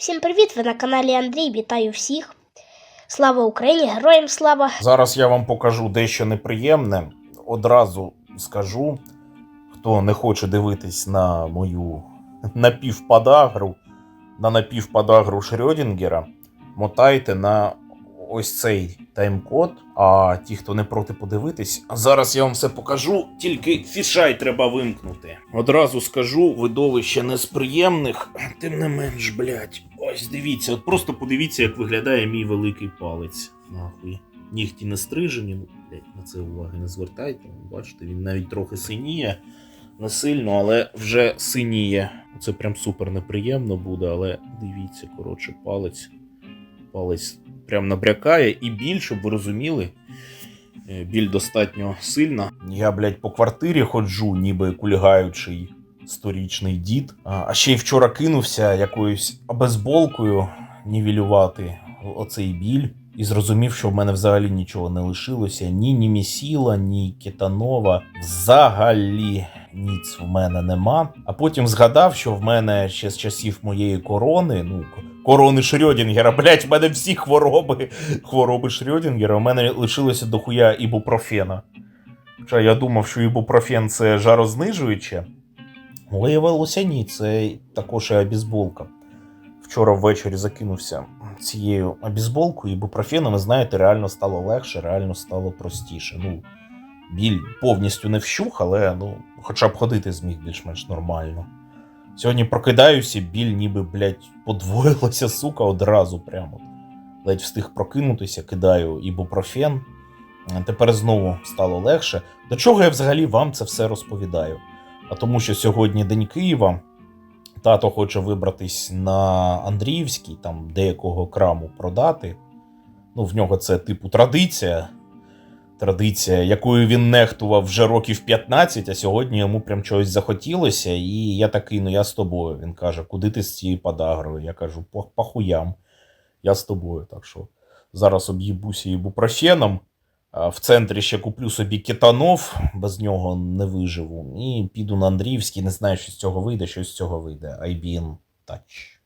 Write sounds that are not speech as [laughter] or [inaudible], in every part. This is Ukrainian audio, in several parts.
Всім привіт! Ви на каналі Андрій. Вітаю всіх. Слава Україні! Героям слава! Зараз я вам покажу дещо неприємне. Одразу скажу, хто не хоче дивитись на мою напівподагру, на напівподагру Шрёдінгера, мотайте на ось цей тайм-код. А ті, хто не проти подивитись, зараз я вам все покажу, тільки фішай треба вимкнути. Одразу скажу, видовище не з приємних, тим не менш, блядь. Ось дивіться, от просто подивіться, як виглядає мій великий палець. Нахуй. Нігті не стрижені, блядь, на це уваги не звертайте. Бачите, він навіть трохи синіє. Не сильно, але вже синіє. Це прям супер неприємно буде, але дивіться, коротше, палець. Палець прям набрякає і біль, щоб ви розуміли. е, Біль достатньо сильна. Я, блядь, по квартирі ходжу, ніби кульгаючий сторічний дід. А ще й вчора кинувся якоюсь обезболкою нівелювати оцей біль. І зрозумів, що в мене взагалі нічого не лишилося. Ні німісіла, ні кетанова. Взагалі ніц в мене нема. А потім згадав, що в мене ще з часів моєї корони, ну, корони Шрёдінгера, блять, в мене всі хвороби, хвороби Шрёдінгера, у мене лишилося дохуя ібупрофена. Хоча я думав, що ібупрофен це жарознижуюче. Виявилося ні, це також і обізболка. Вчора ввечері закинувся цією обізболкою, і знаєте, реально стало легше, реально стало простіше. Ну, біль повністю не вщух, але ну, хоча б ходити зміг більш-менш нормально. Сьогодні прокидаюся, біль ніби, блядь, подвоїлася, сука, одразу прямо. Ледь встиг прокинутися, кидаю ібупрофен. Тепер знову стало легше. До чого я взагалі вам це все розповідаю? А тому, що сьогодні День Києва, тато хоче вибратись на Андріївський, там деякого краму продати. Ну, в нього це типу традиція. Традиція, якою він нехтував вже років 15, а сьогодні йому прям чогось захотілося. І я такий, ну я з тобою. Він каже, куди ти з цією подагрою? Я кажу, по. Я з тобою. Так що зараз об'їбуся ібупрофеном. В центрі ще куплю собі кетанов, без нього не виживу. І піду на Андріївський, не знаю, що з цього вийде, що з цього вийде. IBM Touch.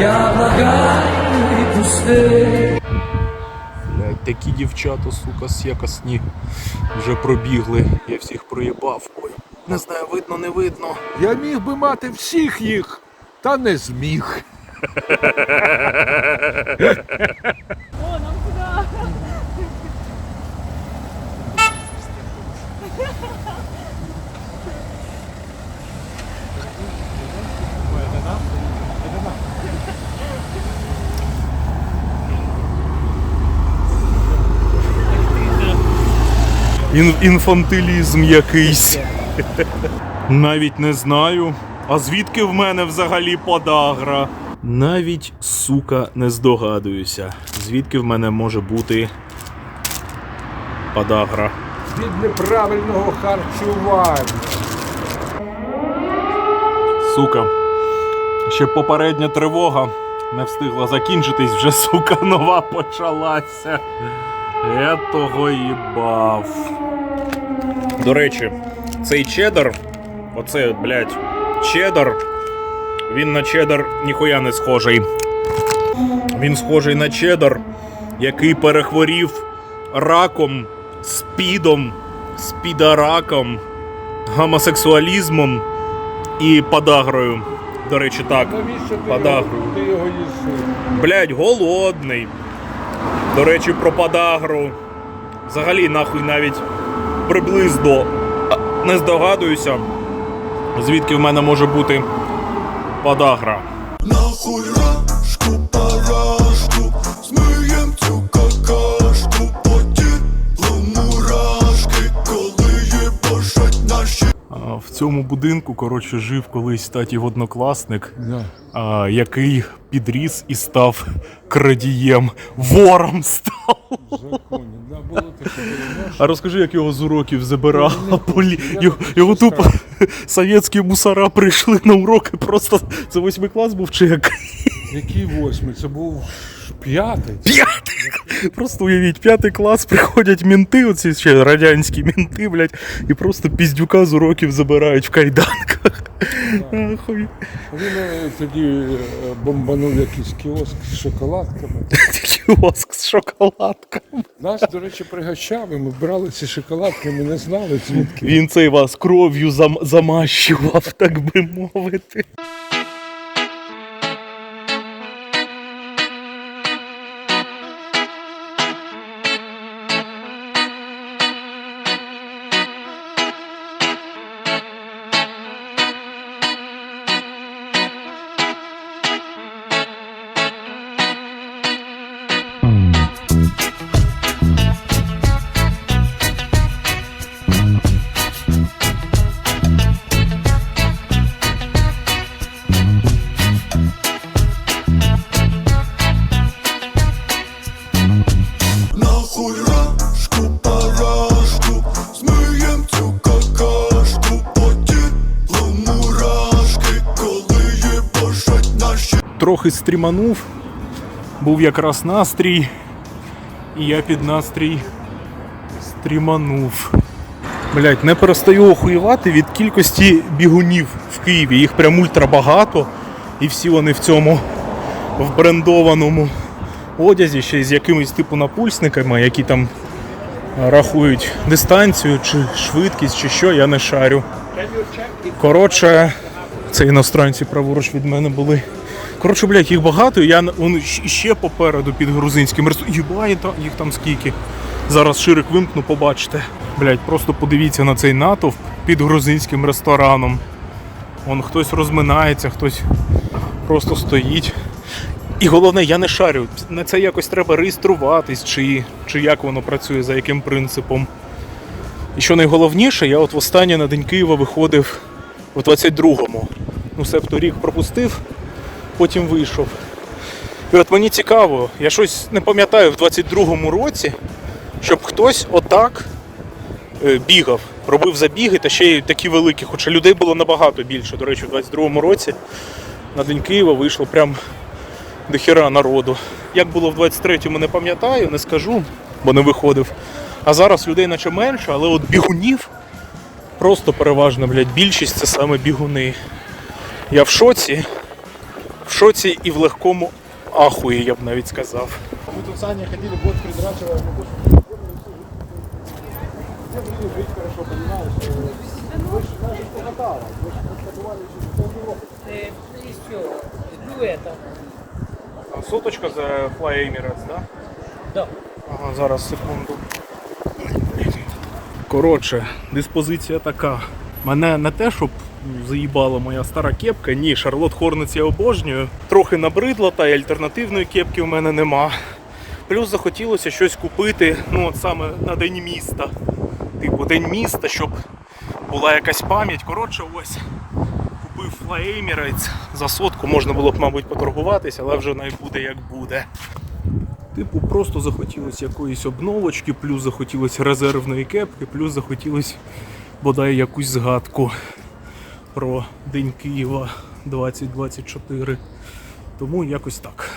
Я благаю і пусти. Блять, такі дівчата, сука, якосні вже пробігли. Я всіх проїбав. Ой, не знаю, видно, не видно. Я міг би мати всіх їх, та не зміг. [laughs] Ін- інфантилізм якийсь. Навіть не знаю. А звідки в мене взагалі подагра? Навіть, сука, не здогадуюся. Звідки в мене може бути подагра? Від неправильного харчування. Сука. Ще попередня тривога не встигла закінчитись, вже сука нова почалася. Я того їбав. До речі, цей чеддер, оцей, от, блядь, чеддер, він на чеддер ніхуя не схожий. Він схожий на чеддер, який перехворів раком, спідом, спідараком, гомосексуалізмом і подагрою. До речі, так. Навіщо ти його, ти його їси? Блять, голодний. До речі, про подагру. Взагалі, нахуй навіть приблизно не здогадуюся, звідки в мене може бути подагра. Нахуй цьому будинку, коротше, жив колись татів однокласник, Да. а, який підріс і став крадієм, вором став. Законі. Да, було таке. А розкажи, як його з уроків забирала не полі. Його, його тупо совєтські мусора прийшли на уроки. Просто це восьмий клас був чи як? Який восьмий? Це був п'ятий. П'ятий. [laughs] Просто уявіть, п'ятий клас приходять мінти, оці ще радянські мінти, блядь, і просто піздюка з уроків забирають в кайданках. Ахуй. Він е, тоді е, бомбанув якийсь кіоск з шоколадками. [laughs] Кіоск з шоколадками. Нас, до речі, пригощав, і ми брали ці шоколадки, ми не знали звідки. Він цей вас кров'ю зам- замащував, так би мовити. Трохи стріманув, був якраз настрій, і я під настрій стріманув. Блять, не перестаю охуєвати від кількості бігунів в Києві. Їх прям ультра багато, і всі вони в цьому в брендованому одязі, ще з якимись типу напульсниками, які там рахують дистанцію чи швидкість, чи що, я не шарю. Коротше, це іностранці праворуч від мене були. Коротше, блядь, їх багато, я он ще попереду під грузинським. Єбай, їх там скільки. Зараз ширик вимкну, побачите. Блядь, просто подивіться на цей натовп під грузинським рестораном. Вон хтось розминається, хтось просто стоїть. І головне, я не шарю. На це якось треба реєструватись, чи, чи як воно працює, за яким принципом. І що найголовніше, я от востаннє на День Києва виходив у 22-му. Ну, себто рік пропустив, потім вийшов. І от мені цікаво, я щось не пам'ятаю в 22-му році, щоб хтось отак е, бігав, робив забіги та ще й такі великі, хоча людей було набагато більше. До речі, в 22-му році на День Києва вийшло прям до хіра народу. Як було в 23-му, не пам'ятаю, не скажу, бо не виходив. А зараз людей наче менше, але от бігунів просто переважно, блядь, більшість це саме бігуни. Я в шоці, шоці і в легкому ахуї, я б навіть сказав. Мы тут с Аней ходили, год придрачивая, мы больше я буду жить хорошо, понимаешь? Вы же даже что хватало, вы же побывали еще в Европе. И все, жду это. Соточка за Fly Emirates, да? Да. Ага, зараз секунду. Коротше, диспозиція така. Мене не те, щоб заїбала моя стара кепка, ні, Шарлот Хорнець я обожнюю. Трохи набридла, та й альтернативної кепки в мене нема. Плюс захотілося щось купити, ну от саме на День міста. Типу, День міста, щоб була якась пам'ять. Коротше, ось купив Fly за сотку, можна було б, мабуть, поторгуватися, але вже не буде як буде. Типу, просто захотілося якоїсь обновочки, плюс захотілося резервної кепки, плюс захотілося бодай якусь згадку про День Києва 2024. Тому якось так.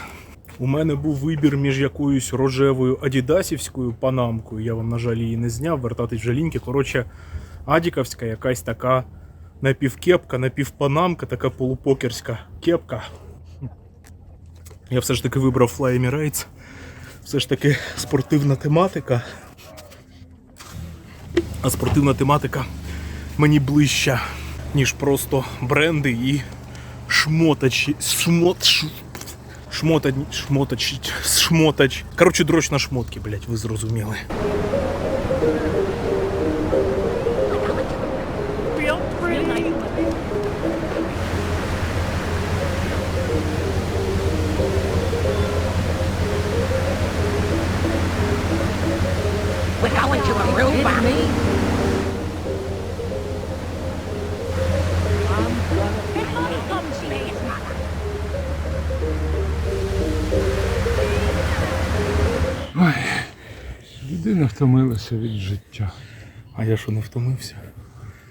У мене був вибір між якоюсь рожевою адідасівською панамкою. Я вам, на жаль, її не зняв, вертатись в жалінки. Коротше, адіковська якась така напівкепка, напівпанамка, така полупокерська кепка. Я все ж таки вибрав Fly Emirates. Все ж таки спортивна тематика. А спортивна тематика мені ближча, ніж просто бренди і шмотачі. Шмот, ш, шмотач, шмотач, шмотач. Коротше, дрочь на шмотки, блять, ви зрозуміли. We're going to a room, mommy. Людина втомилася від життя. А я що не втомився?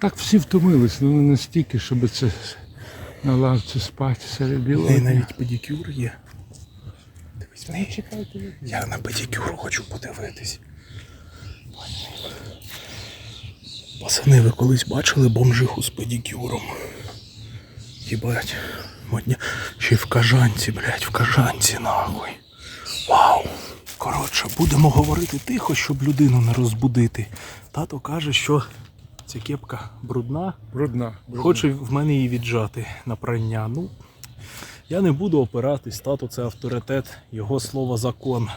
Так всі втомились, але не настільки, щоб це на лавці спати серед білого. І навіть педикюр є. Дивись, в неї. Я на педикюр хочу подивитись. Пацани, ви колись бачили бомжиху з педикюром? Їбать. Модня. Ще й в кажанці, блядь, в кажанці нахуй. Вау. Коротше, будемо говорити тихо, щоб людину не розбудити. Тато каже, що ця кепка брудна, Брудна. брудна. Хоче в мене її віджати на прання. Ну, я не буду опиратись, тато це авторитет, його слово закон.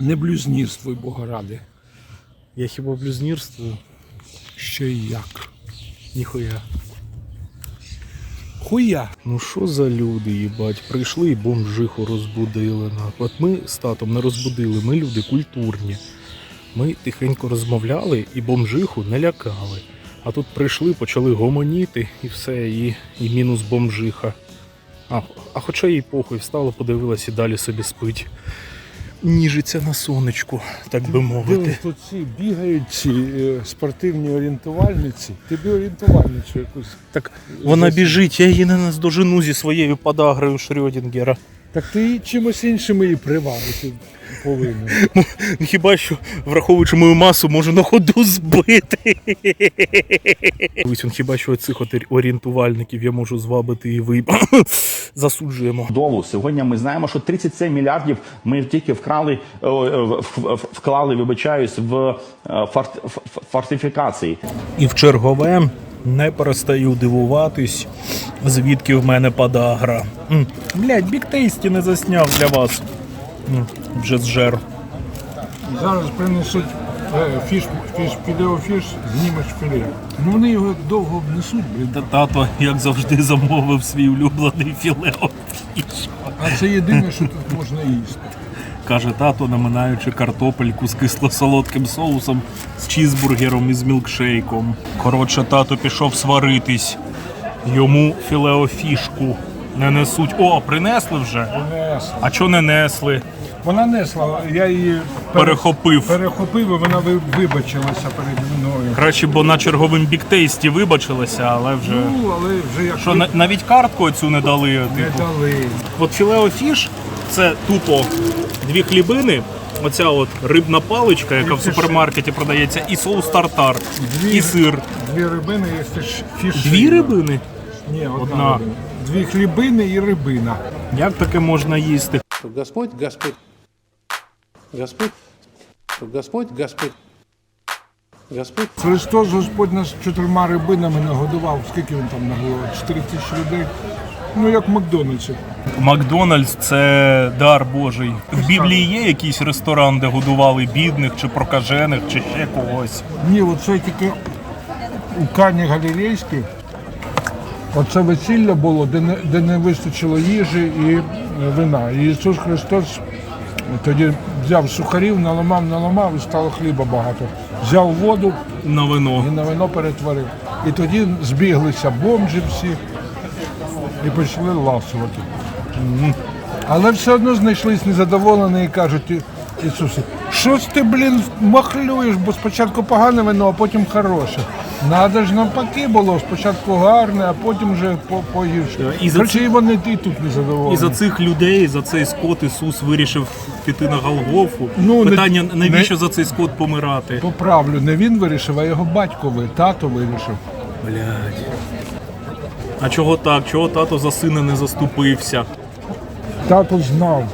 Не блюзнірствуй, Бога ради. Я хіба блюзнірствую? Ще й як. Ніхуя. Хуя. Ну що за люди, їбать, прийшли і бомжиху розбудили. От ми з татом не розбудили, ми люди культурні. Ми тихенько розмовляли і бомжиху не лякали. А тут прийшли, почали гомоніти і все, і, і мінус бомжиха. А, а хоча їй похуй, встала, подивилась і далі собі спить. Ніжиться на сонечку, так би мовити. Тут ці бігають ці е, спортивні орієнтувальниці. Тобі орієнтувальницю якусь. Так вона біжить, я її не наздожену зі своєю подагрою Шрёдінгера. Так ти чимось іншим її привабити повинен. Хіба що, враховуючи мою масу, можу на ходу збити. Ось він хіба що цих орієнтувальників я можу звабити і ви [coughs] засуджуємо. Дову сьогодні ми знаємо, що 37 мільярдів ми тільки вкрали е, е, вклали, вибачаюсь, в е, фортифікації. І в чергове не перестаю дивуватись, звідки в мене подагра. М, Блядь, біктейсті не засняв для вас. М, Вже зжер. Зараз принесуть е, фіш, фіш, філеофіш, знімеш філе. Ну вони його довго обнесуть, блін. Та тато, як завжди, замовив свій улюблений філеофіш. А це єдине, що тут можна їсти. Каже тато, наминаючи картопельку з кисло-солодким соусом, з чізбургером і з мілкшейком. Коротше, тато пішов сваритись. Йому філеофішку не несуть. О, принесли вже? Несла. А чого не несли? Вона несла, я її пере- Перехопив. перехопив, і вона ви- вибачилася перед мною. Краще, бо на черговим біктейсті вибачилася, але вже. Ну, але вже як Що на- навіть картку цю не дали. не Типу. дали. От філеофіш це тупо дві хлібини. Оця от рибна паличка, яка в супермаркеті продається, і соус тартар, Дві- і сир. Дві рибини і фіш, фіш. Дві рибини? Ні, одна. Одна. рибина. Дві хлібини і рибина. Як таке можна їсти? Господь, Господь, Господь, Господь, Господь, Господь Христос Господь нас чотирма рибинами нагодував. Скільки він там нагодував? 4 тисячі людей. Ну, як в Макдональдсі. Макдональдс це дар Божий. В Біблії є якийсь ресторан, де годували бідних чи прокажених, чи ще когось. Ні, оце тільки у Кані Галілейській. Оце весілля було, де не, де не вистачило їжі і е, вина. І Ісус Христос тоді взяв сухарів, наламав, наламав і стало хліба багато. Взяв воду На вино. і на вино перетворив. І тоді збіглися бомжі всі і почали ласувати. Але все одно знайшлись незадоволені і кажуть, «І- Ісусе, що ж ти, блін, махлюєш, бо спочатку погане вино, а потім хороше. Надо ж навпаки було, спочатку гарне, а потім вже погірше. І за це- вони і тут не задоволені. І за цих людей, за цей скот Ісус вирішив піти на Голгофу. Ну, не- Питання, навіщо не- за цей скот помирати? Поправлю, не він вирішив, а його батько, ви- тато вирішив. Блядь. А чого так? Чого тато за сина не заступився? Тато знав,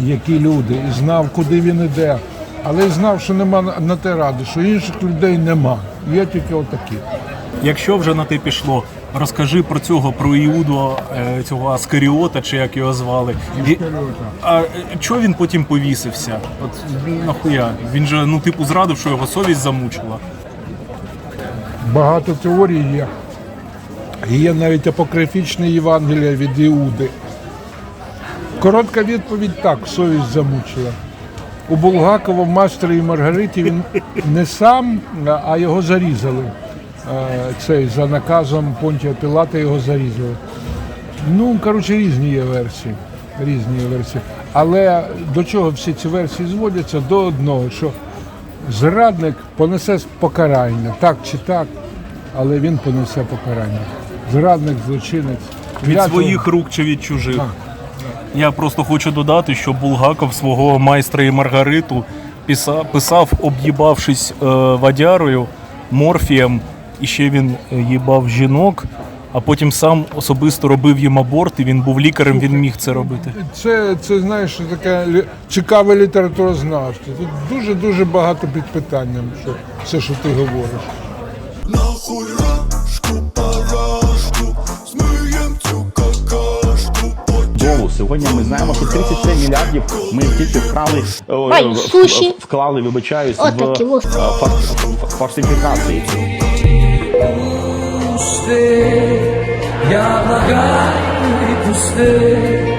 які люди, і знав, куди він іде. Але знав, що нема на- те ради, що інших людей нема. Є тільки отакі. Якщо вже на те пішло, розкажи про цього, про Іуду, е, цього Аскаріота, чи як його звали. І- А е, чого він потім повісився? От нахуя? Він же, ну, типу, зрадив, що його совість замучила. Багато теорій є. Є навіть апокрифічне Євангеліє від Іуди. Коротка відповідь так, совість замучила. У Булгакова в «Мастері і Маргариті він не сам, а його зарізали. Е, Цей за наказом Понтія Пілата його зарізали. Ну, коротше, різні є версії. Різні є версії. Але до чого всі ці версії зводяться? До одного, що зрадник понесе покарання, так чи так, але він понесе покарання. Зрадник, злочинець. Від своїх рук чи від чужих. Так. Я просто хочу додати, що Булгаков свого майстра і Маргариту писав, писав об'їбавшись е, вадярою, морфієм, і ще він е, їбав жінок, а потім сам особисто робив їм аборт, і він був лікарем, він міг це робити. Це, це знаєш, таке цікаве літературознавство. Тут дуже-дуже багато під питанням, що все, що ти говориш. Сьогодні ми знаємо, що 37 мільярдів ми тільки вкрали е, Ой, в- в- суші. вклали, вибачаюсь, в фар- фальсифікації. Я благаю, пусти,